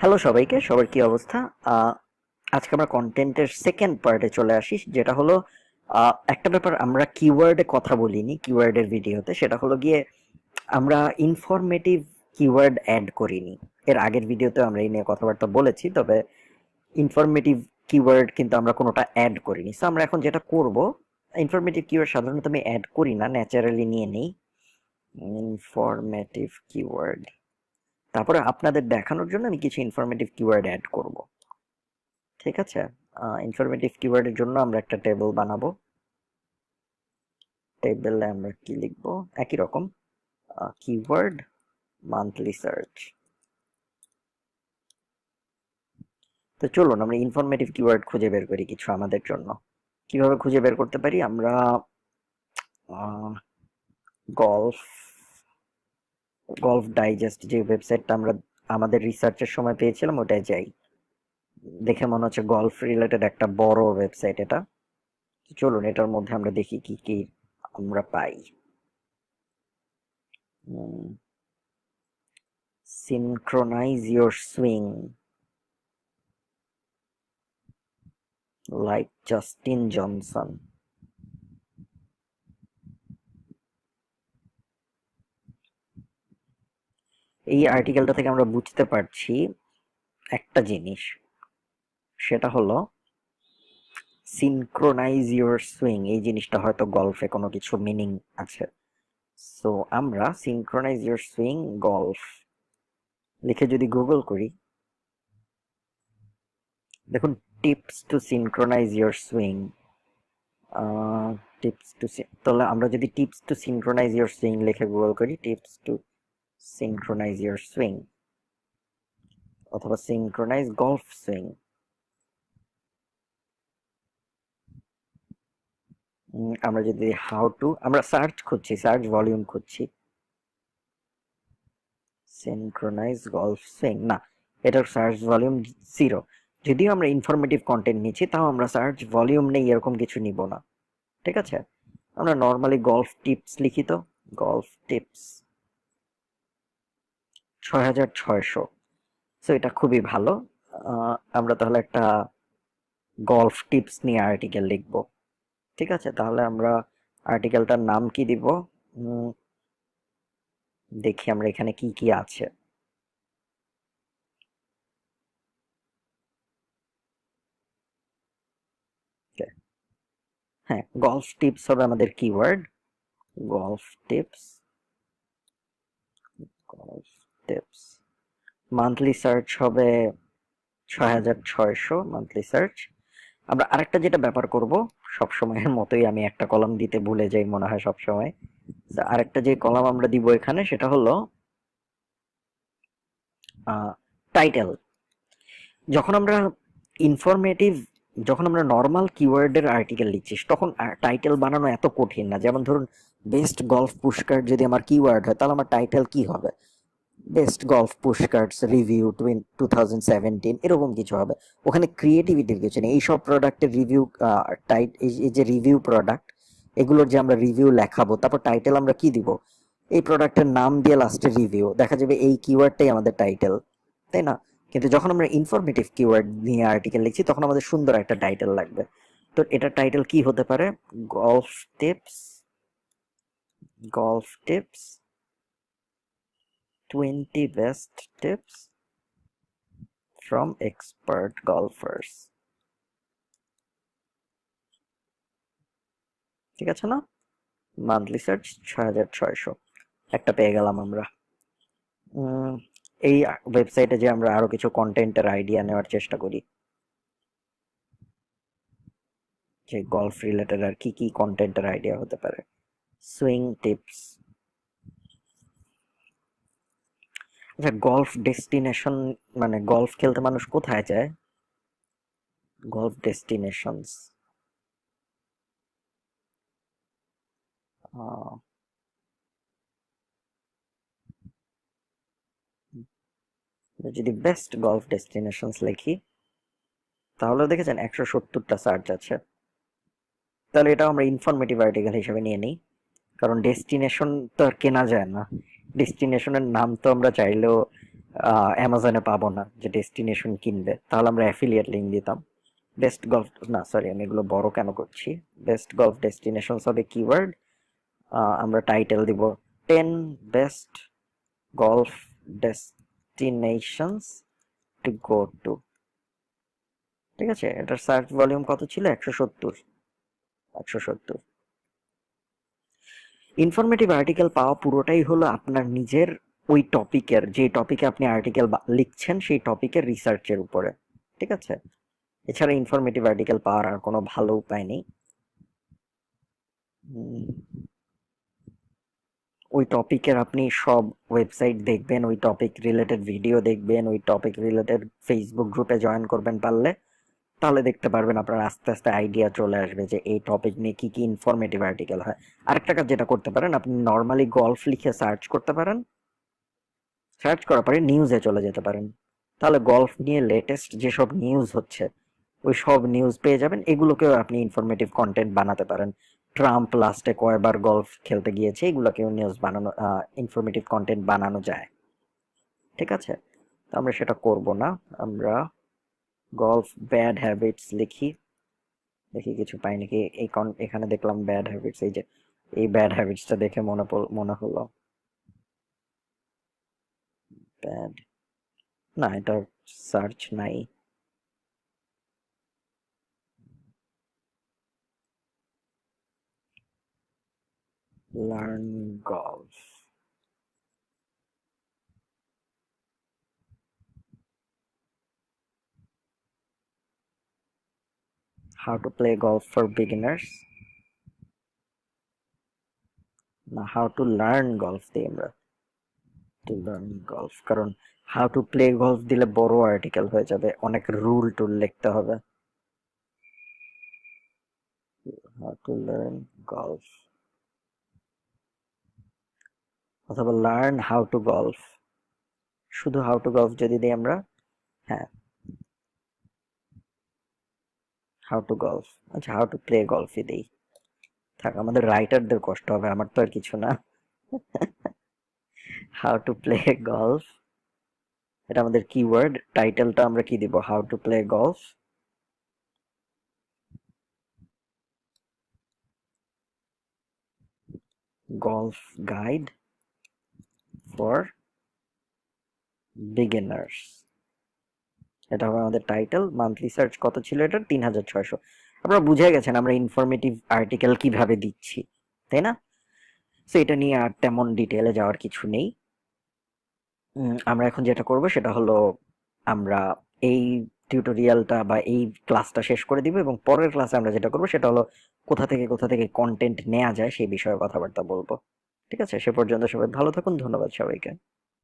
Hello সবাইকে, সবার কি অবস্থা? আজকে আমরা কন্টেন্টের সেকেন্ড পার্টে চলে আসি, যেটা হলো একটা ব্যাপার আমরা কিওয়ার্ডে কথা বলিনি কিওয়ার্ডের ভিডিওতে সেটা হলো গিয়ে আমরা ইনফরমেটিভ কিওয়ার্ড অ্যাড করিনি। এর আগের ভিডিওতে আমরা এই নিয়ে কথাবার্তা বলেছি, তবে ইনফরমেটিভ কিওয়ার্ড কিন্তু আমরা কোনোটা অ্যাড করিনি। সো আমরা এখন যেটা করব ইনফরমেটিভ কিওয়ার্ড সাধারণত আমি অ্যাড করি না ন্যাচারালি নিয়ে নেই। ইনফরমেটিভ কিওয়ার্ড তারপরে আপনাদের দেখানোর জন্য আমি কিছু ইনফরমেটিভ কিওয়ার্ড অ্যাড করব। ঠিক আছে? ইনফরমেটিভ কিওয়ার্ডের জন্য আমরা একটা টেবিল বানাবো। টেবিলে আমরা কি লিখব? একই রকম। কিওয়ার্ড মান্থলি সার্চ তো চলুন আমরা ইনফরমেটিভ কিওয়ার্ড খুঁজে বের করি কিছু আমাদের জন্য। কীভাবে খুঁজে বের করতে পারি? আমরা গলফ গলফ ডাইজেস্ট যে ওয়েবসাইটটা আমরা আমাদের রিসার্চের সময় পেয়েছিলাম, ওটায় যাই। দেখে মনে হচ্ছে গলফ রিলেটেড একটা বড় ওয়েবসাইট এটা। চলুন, এটার মধ্যে আমরা দেখি কি কি আমরা পাই। Synchronize your swing like Justin Johnson এই আর্টিকেলটা থেকে আমরা বুঝতে পারছি একটা জিনিস। সেটা হলো সিনক্রোনাইজ ইউর সুইং এই জিনিসটা হয়তো গল্ফে কোনো কিছু মিনিং আছে। সো আমরা সিনক্রোনাইজ ইউর সুইং গল্ফ লিখে যদি গুগল করি, দেখুন tips to synchronize your swing tips to তাহলে আমরা যদি tips to synchronize your swing লিখে গুগল করি tips to synchronize your swing. অথবা synchronize swing. উম, আমরা যদি হাউ টু আমরা সার্চ খুঁজছি সার্চ ভলিউম খুঁজছি। synchronize golf swing না এটার সার্চ ভলিউম জিরো যদিও আমরা ইনফরমেটিভ কন্টেন্ট নিচ্ছি তাও আমরা সার্চ ভলিউম নেই এরকম কিছু নিব না। ঠিক আছে? আমরা নর্মালি গলফ টিপস লিখি তো? গলফ টিপস ছয় হাজার ছয়শো এটা খুবই ভালো। আমরা তাহলে একটা গলফ টিপস নিয়ে আর্টিকেল লিখব। ঠিক আছে? তাহলে আমরা আর্টিকেলটার নাম কি দিব? দেখি আমরা এখানে কি কি আছে. হ্যাঁ গলফ টিপস হবে আমাদের keyword golf tips golf tips monthly search হবে ছয় হাজার ছয়শো মান্থলি সার্চ আমরা আরেকটা যেটা ব্যাপার করব, সব সময়ের মতোই আমি একটা কলাম দিতে ভুলে যাই মনে হয় সব সময়। আরেকটা যে কলাম আমরা দিব এখানে সেটা হলো টাইটেল যখন আমরা ইনফরমেটিভ যখন আমরা নর্মাল কিওয়ার্ডের আর্টিকেল লিখছি, তখন টাইটেল বানানো এত কঠিন না। যেমন ধরুন বেস্ট গলফ পুশকার্ড যদি আমার কিওয়ার্ড হয়, তাহলে আমার টাইটেল কি হবে? Best golf pushcarts review two thousand এরকম কিছু হবে। ওখানে ক্রিয়েটিভিটির কিছু নেই। এইসব প্রোডাক্টের রিভিউ টাইট এই যে রিভিউ প্রোডাক্ট এগুলোর যে আমরা রিভিউ লেখাবো, তারপর টাইটেল আমরা কি দিব? এই প্রোডাক্টের নাম দিয়ে লাস্টে রিভিউ দেখা যাবে এই কিওয়ার্ডটাই আমাদের টাইটেল তাই না? কিন্তু যখন আমরা ইনফরমেটিভ কিওয়ার্ড নিয়ে আর্টিকেল লিখছি, তখন আমাদের সুন্দর একটা টাইটেল লাগবে। তো এটা টাইটেল কি হতে পারে? Golf tips golf tips 20 best tips from expert golfers. ঠিক আছে না? মান্থলি সার্চ ছয় হাজার ছয়শো। একটা পেয়ে গেলাম আমরা। এই ওয়েবসাইটে যে আমরা আরও কিছু কন্টেন্টের আইডিয়া নেওয়ার চেষ্টা করি। যে গলফ রিলেটেড আর কি কি কন্টেন্টের আইডিয়া হতে পারে। সুইং টিপস আচ্ছা গলফ ডেস্টিনেশন মানে গলফ খেলতে মানুষ কোথায় যায়? গলফ ডেস্টিনেশনস যদি বেস্ট গলফ ডেস্টিনেশনস লিখি, তাহলে দেখেছেন একশো সত্তরটা সার্চ আছে। তাহলে এটা আমরা ইনফরমেটিভ আর্টিকেল হিসেবে নিয়ে নিই। কারণ ডেস্টিনেশন তো আর কেনা যায় না। ডেস্টিনেশনের নাম তো আমরা চাইলেও অ্যামাজনে পাবো না যে ডেস্টিনেশন কিনবে। তাহলে আমরা অ্যাফিলিয়েট লিঙ্ক দিতাম। বেস্ট গলফ, না সরি আমি এগুলো বড় কেন করছি? বেস্ট গলফ ডেস্টিনেশনস হবে কিওয়ার্ড আমরা টাইটেল দিব ten best golf destinations to go to ঠিক আছে? এটার সার্চ ভলিউম কত ছিল? একশো সত্তর। একশো সত্তর। ইনফরমেটিভ আর্টিকেল পাওয়া পুরোটাই হলো আপনার নিজের ওই টপিকের যে টপিকে আপনি আর্টিকেল লিখছেন, সেই টপিকের রিসার্চের উপরে। ঠিক আছে? এছাড়া ইনফরমেটিভ আর্টিকেল পাওয়ার আর কোনো ভালো উপায় নেই। ওই টপিকের আপনি সব ওয়েবসাইট দেখবেন, ওই টপিক রিলেটেড ভিডিও দেখবেন, ওই টপিক রিলেটেড ফেসবুক গ্রুপে জয়েন করবেন পারলে। তাহলে দেখতে পারবেন আপনার আস্তে আস্তে আইডিয়া চলে আসবে যে এই টপিক নিয়ে কি কি ইনফরমেটিভ আর্টিকেল হয়। আরেকটা কাজ যেটা করতে পারেন, আপনি নর্মালি গল্ফ লিখে সার্চ করতে পারেন। সার্চ করার পরে নিউজে চলে যেতে পারেন। তাহলে গল্ফ নিয়ে লেটেস্ট যেসব নিউজ হচ্ছে, ওই সব নিউজ পেয়ে যাবেন। এগুলোকেও আপনি ইনফরমেটিভ কন্টেন্ট বানাতে পারেন। ট্রাম্প লাস্টে কয়বার গল্ফ খেলতে গিয়েছে, এগুলোকেও নিউজ বানানো ইনফরমেটিভ কন্টেন্ট বানানো যায়। ঠিক আছে? তো আমরা সেটা করব না। আমরা গল্ফ ব্যাড হ্যাবিটস লিখি। দেখি কিছু পাই নাকি এই এখানে দেখলাম ব্যাড হ্যাবিটস এই যে, এই ব্যাড হ্যাবিটসটা দেখে মনে মনে হলো। ব্যাড না, এটা সার্চ নাই। Learn golf how to play golf for beginners না how to learn golf দিই আমরা to learn golf কারণ how to play golf দিলে বড় আর্টিকেল হয়ে যাবে অনেক রুল টুল লিখতে হবে how to learn golf অথবা লার্ন হাউ টু গলফ শুধু হাউ টু গলফ যদি দিই আমরা হ্যাঁ হাউ টু গলফ আচ্ছা হাউ টু প্লে গলফই দিই। থাক, আমাদের রাইটারদের কষ্ট হবে, আমার তো আর কিছু না। হাউ টু প্লে গলফ এটা আমাদের কিওয়ার্ড টাইটেলটা আমরা কি দিব? How to play golf golf guide for beginners এটা হবে আমাদের টাইটেল মান্থলি সার্চ কত ছিল এটা তিন হাজার ছয়শো। আপনারা বুঝে গেছেন আমরা ইনফরমেটিভ আর্টিকেল কীভাবে দিচ্ছি, তাই না? সো এটা নিয়ে আর তেমন ডিটেলে যাওয়ার কিছু নেই। আমরা এখন যেটা করব সেটা হলো আমরা এই টিউটোরিয়ালটা বা এই ক্লাসটা শেষ করে দিব এবং পরের ক্লাসে আমরা যেটা করব সেটা হলো কোথা থেকে কোথা থেকে কন্টেন্ট নেওয়া যায় সেই বিষয়ে কথাবার্তা বলব। ঠিক আছে? সে পর্যন্ত সবাই ভালো থাকুন, ধন্যবাদ সবাইকে।